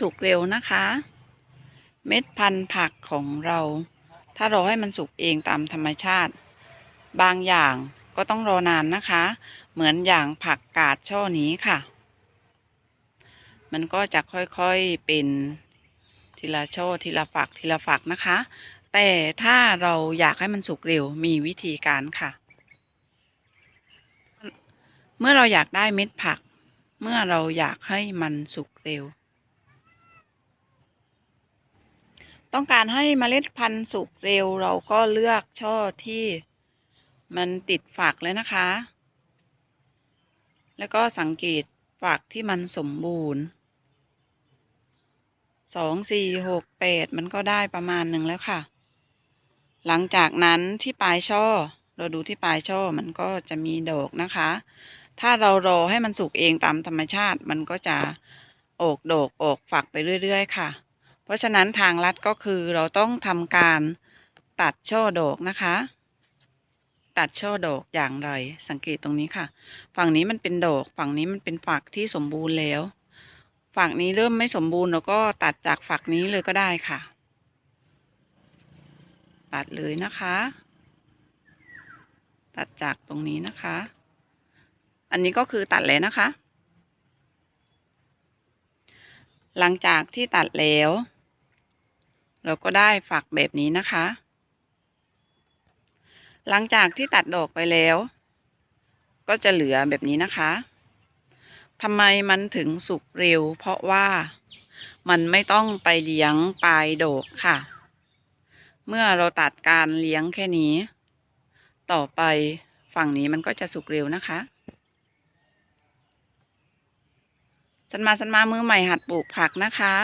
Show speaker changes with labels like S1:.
S1: สุกเร็วนะคะ เม็ดพันธุ์ผักของเรา ถ้าเราให้มันสุกเองตามธรรมชาติ บางอย่างก็ต้องรอนานนะคะ เหมือนอย่างผักกาดช่อนี้ค่ะ มันก็จะค่อยๆเป็นทีละช่อทีละฝักทีละฝักนะคะ แต่ถ้าเราอยากให้มันสุกเร็วมีวิธีการค่ะ เมื่อเราอยากได้เม็ดผัก เมื่อเราอยากให้มันสุกเร็ว ต้องการให้เมล็ดพันธุ์สุกเร็วเราก็เลือกช่อที่มันติดฝักเลยนะคะ แล้วก็สังเกตฝักที่มันสมบูรณ์สองสี่หกแปดมันก็ได้ประมาณหนึ่งแล้วค่ะ หลังจากนั้นที่ปลายช่อ เราดูที่ปลายช่อมันก็จะมีดอกนะคะ ถ้าเรารอให้มันสุกเองตามธรรมชาติมันก็จะออกดอกออกฝักไปเรื่อย ๆ ค่ะ เพราะฉะนั้นทางลัดก็คือเราต้องทำการตัดช่อดอกนะคะ ตัดช่อดอกอย่างไร สังเกตตรงนี้ค่ะ ฝั่งนี้มันเป็นดอก ฝั่งนี้มันเป็นฝักที่สมบูรณ์แล้ว ฝักนี้เริ่มไม่สมบูรณ์เราก็ตัดจากฝักนี้เลยก็ได้ค่ะ ตัดเลยนะคะ ตัดจากตรงนี้นะคะ อันนี้ก็คือตัดแล้วนะคะ หลังจากที่ตัดแล้ว เราก็ได้ฝักแบบนี้นะคะ หลังจากที่ตัดดอกไปแล้ว ก็จะเหลือแบบนี้นะคะทำไมมันถึงสุกเร็ว เพราะว่ามันไม่ต้องไปเลี้ยงปลายดอกค่ะ เมื่อเราตัดการเลี้ยงแค่นี้ ต่อไปฝั่งนี้มันก็จะสุกเร็วนะคะสันมาสันมามือใหม่หัดปลูกผักนะคะ